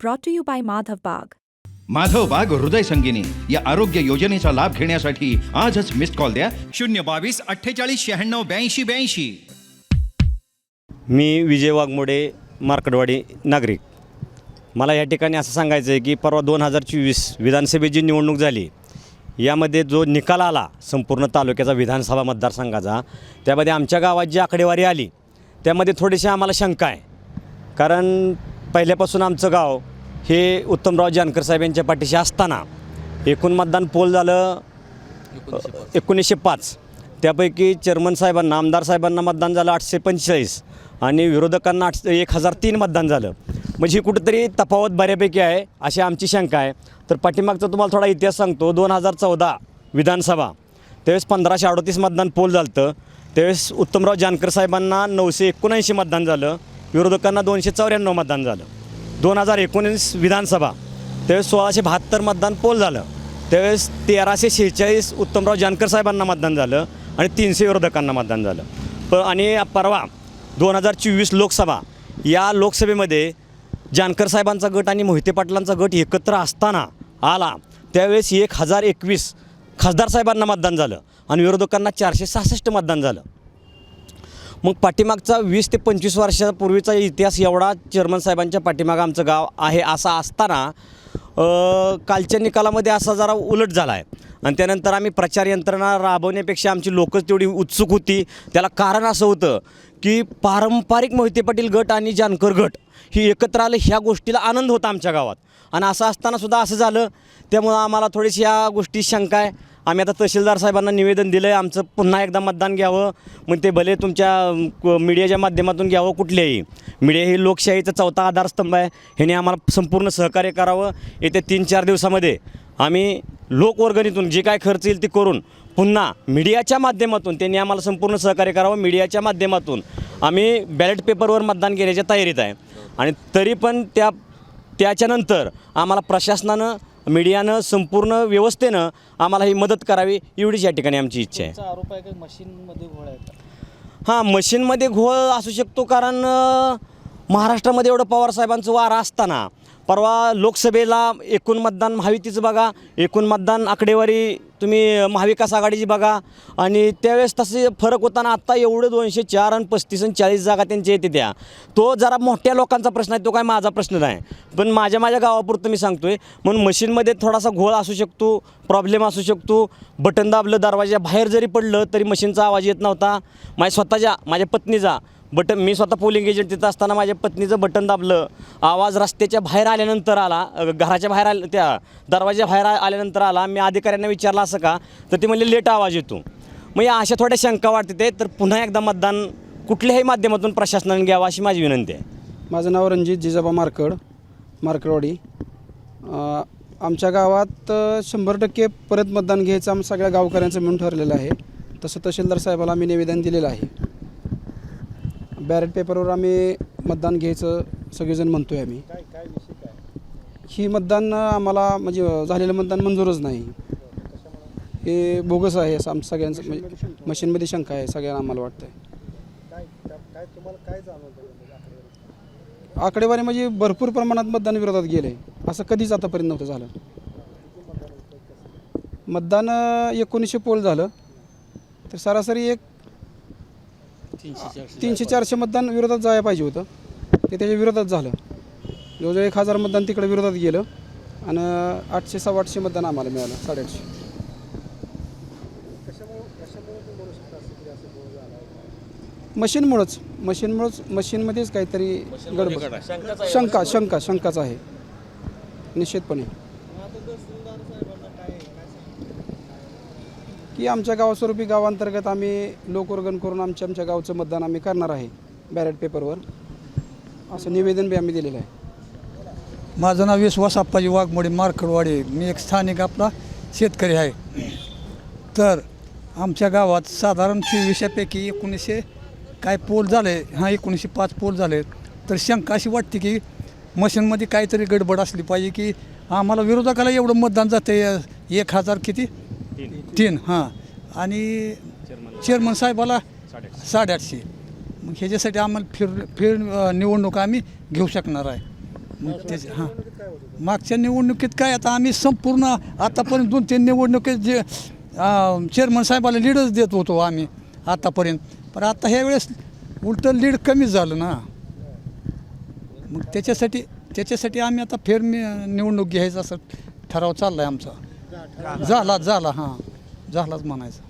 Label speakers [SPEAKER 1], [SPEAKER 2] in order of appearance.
[SPEAKER 1] brought to you by Madhav Bagh.
[SPEAKER 2] Madhav बाग हृदय संगिनी या आरोग्य योजनेचा लाभ घेण्यासाठी आजच मिस्ड कॉल द्या.
[SPEAKER 3] शून्य बावीस अठ्ठेचाळीस शहाण्णव ब्याऐंशी ब्याऐंशी.
[SPEAKER 4] मी विजय वाघमोडे मार्कडवाडी नागरिक. मला या ठिकाणी असं सांगायचं आहे की परवा दोन हजार चोवीस विधानसभेची निवडणूक झाली यामध्ये जो निकाल आला संपूर्ण तालुक्याचा विधानसभा मतदारसंघाचा त्यामध्ये आमच्या गावात जी आकडेवारी आली त्यामध्ये थोडीशी आम्हाला शंका आहे. कारण पहिल्यापासून आमचं गाव हे उत्तमराव जानकर साहेब यांच्या पाठीशी असताना एकूण मतदान पोल झालं एकोणीसशे पाच. त्यापैकी चेअरमन साहेबांना आमदार साहेबांना मतदान झालं आठशे पंचेचाळीस आणि विरोधकांना आठ एक हजार तीन मतदान झालं. म्हणजे ही कुठंतरी तफावत बऱ्यापैकी आहे अशी आमची शंका आहे. तर पाठीमागचा तुम्हाला थोडा इतिहास सांगतो. दोन हजार चौदा विधानसभा त्यावेळेस पंधराशे अडतीस मतदान पोल झालं होतं त्यावेळेस उत्तमराव जानकर साहेबांना नऊशे एकोणऐंशी मतदान झालं. विरोधकांना दोनशे चौऱ्याण्णव मतदान झालं. दोन हजार एकोणीस विधानसभा त्यावेळेस सोळाशे बहात्तर मतदान पोल झालं. त्यावेळेस तेराशे शेहेचाळीस उत्तमराव जानकर साहेबांना मतदान झालं आणि तीनशे विरोधकांना मतदान झालं. प आणि परवा दोन हजार चोवीस लोकसभा या लोकसभेमध्ये जानकर साहेबांचा गट आणि मोहिते पाटलांचा गट एकत्र असताना आला. त्यावेळेस एक हजार एकवीस खासदार साहेबांना मतदान झालं आणि विरोधकांना चारशे सहासष्ट मतदान झालं. मग पाठीमागचा वीस ते पंचवीस वर्षापूर्वीचा इतिहास एवढा चेअरमन साहेबांच्या पाठीमागं आमचं गाव आहे असा असताना कालच्या निकालामध्ये असा जरा उलट झाला आहे आणि त्यानंतर आम्ही प्रचार यंत्रणा राबवण्यापेक्षा आमची लोकच तेवढी उत्सुक होती. त्याला कारण असं होतं की पारंपरिक मोहिते पाटील गट आणि जानकर गट ही एकत्र आलं ह्या गोष्टीला आनंद होता आमच्या गावात. आणि असं असताना सुद्धा असं झालं. त्यामुळं आम्हाला थोडीशी या गोष्टी शंका आहे. आम्ही आता तहसीलदार साहेबांना निवेदन दिलं आहे आमचं पुन्हा एकदा मतदान घ्यावं. मग ते भले तुमच्या मीडियाच्या माध्यमातून घ्यावं कुठल्याही मीडिया ही लोकशाहीचा चौथा आधारस्तंभ आहे. ह्याने आम्हाला संपूर्ण सहकार्य करावं. येत्या तीन चार दिवसामध्ये आम्ही लोकवर्गणीतून जे काय खर्च येईल ते करून पुन्हा मीडियाच्या माध्यमातून त्यांनी आम्हाला संपूर्ण सहकार्य करावं. मीडियाच्या माध्यमातून आम्ही बॅलेट पेपरवर मतदान घेण्याच्या तयारीत आहे. आणि तरी पण त्या त्याच्यानंतर आम्हाला प्रशासनानं मीडियानं संपूर्ण व्यवस्थेनं आम्हाला ही मदत करावी एवढीच या ठिकाणी आमची इच्छा आहे.
[SPEAKER 5] आरोप आहे की मशीनमध्ये घोळ आहे
[SPEAKER 4] हां मशीनमध्ये घोळ असू शकतो कारण महाराष्ट्रामध्ये एवढं पवारसाहेबांचं वारं असताना परवा लोकसभेला एकूण मतदान महायुतीचं बघा एकूण मतदान आकडेवारी तुम्ही महाविकास आघाडीची बघा. आणि त्यावेळेस तसे फरक होताना आत्ता एवढं दोनशे चार आणि पस्तीस आणि चाळीस जागा त्यांच्या येते त्या. तो जरा मोठ्या लोकांचा प्रश्न आहे तो काय माझा प्रश्न नाही. पण माझ्या माझ्या गावापुरतं मी सांगतो आहे म्हणून मशीनमध्ये थोडासा घोळ असू शकतो प्रॉब्लेम असू शकतो. बटन दाबलं दरवाजा बाहेर जरी पडलं तरी मशीनचा आवाज येत नव्हता. माझ्या स्वतःच्या माझ्या पत्नीचा बटन मी स्वतः पोलिंग एजंट तिथं असताना माझ्या पत्नीचं बटन दाबलं. आवाज रस्त्याच्या बाहेर आल्यानंतर आला. घराच्या बाहेर आल त्या दरवाज्या बाहेर आल्यानंतर आला. मी अधिकाऱ्यांना विचारला असं का? तर ते म्हणले लेट आवाज येतो. मग या अशा थोड्या शंका वाटते ते. तर पुन्हा एकदा मतदान कुठल्याही माध्यमातून प्रशासनाने घ्यावं अशी माझी विनंती आहे.
[SPEAKER 5] माझं नाव रणजित जिजाबा मार्कड मार्कडवाडी. आमच्या गावात शंभर टक्के परत मतदान घ्यायचं आम सगळ्या गावकऱ्यांचं मिळून ठरलेलं आहे. तसं तहसीलदार साहेबाला आम्ही निवेदन दिलेलं आहे. बॅलेट पेपरवर आम्ही मतदान घ्यायचं सगळेजण म्हणतो आहे आम्ही ही मतदान आम्हाला म्हणजे झालेलं मतदान मंजूरच नाही. हे बोगस आहे असं आम सगळ्यांचं म्हणजे मशीनमध्ये शंका आहे सगळ्यांना आम्हाला वाटतं आहे आकडेवारी म्हणजे भरपूर प्रमाणात मतदान विरोधात गेले. असं कधीच आतापर्यंत नव्हतं झालं. मतदान अं, एकोणीसशे पोल झालं. तर सरासरी एक तीनशे चारशे मतदान विरोधात जायला पाहिजे होतं. ते त्याच्या विरोधात झालं. जवळजवळ एक हजार मतदान तिकडे विरोधात गेलं आणि आठशे सव्वा आठशे मतदान आम्हाला मिळालं साडेआठशे. मशीनमुळंच मशीनमुळंच मशीनमध्येच काहीतरी गडबड. शंका शंका शंकाच आहे. निश्चितपणे. की आमच्या गावास्वरूपी गावांतर्गत आम्ही लोकवर्गण करून आमच्या आमच्या गावचं मतदान आम्ही करणार आहे बॅलेट पेपरवर असं निवेदन बी आम्ही दिलेलं आहे.
[SPEAKER 6] माझं नाव विश्वास आप्पाजी वाघमोडे मारखडवाडे. मी एक स्थानिक आपला शेतकरी आहे. तर आमच्या गावात साधारण चोवीसशेपैकी एकोणीसशे काय पोल झाले हां एकोणीसशे पाच पोल झाले. तर शंका अशी वाटते की मशीनमध्ये काहीतरी गडबड असली पाहिजे की आम्हाला विरोधकाला एवढं मतदान जाते एक हजार किती? तीन. हां. आणि चेअरमन साहेबाला साडेआठशे. मग ह्याच्यासाठी आम्हाला फिर फिर निवडणूक आम्ही घेऊ शकणार आहे. मग त्याच्या हां. मागच्या निवडणुकीत काय आता आम्ही संपूर्ण आतापर्यंत दोन तीन निवडणुकीत जे चेअरमन साहेबाला लीडच देत होतो आम्ही आतापर्यंत. पण आता ह्या वेळेस उलटं लीड कमीच झालं ना. मग त्याच्यासाठी त्याच्यासाठी आम्ही आता फेर नि- निवडणूक घ्यायचा असं ठराव चालला आहे आमचा. झाला झाला हां. झालाच म्हणायचं.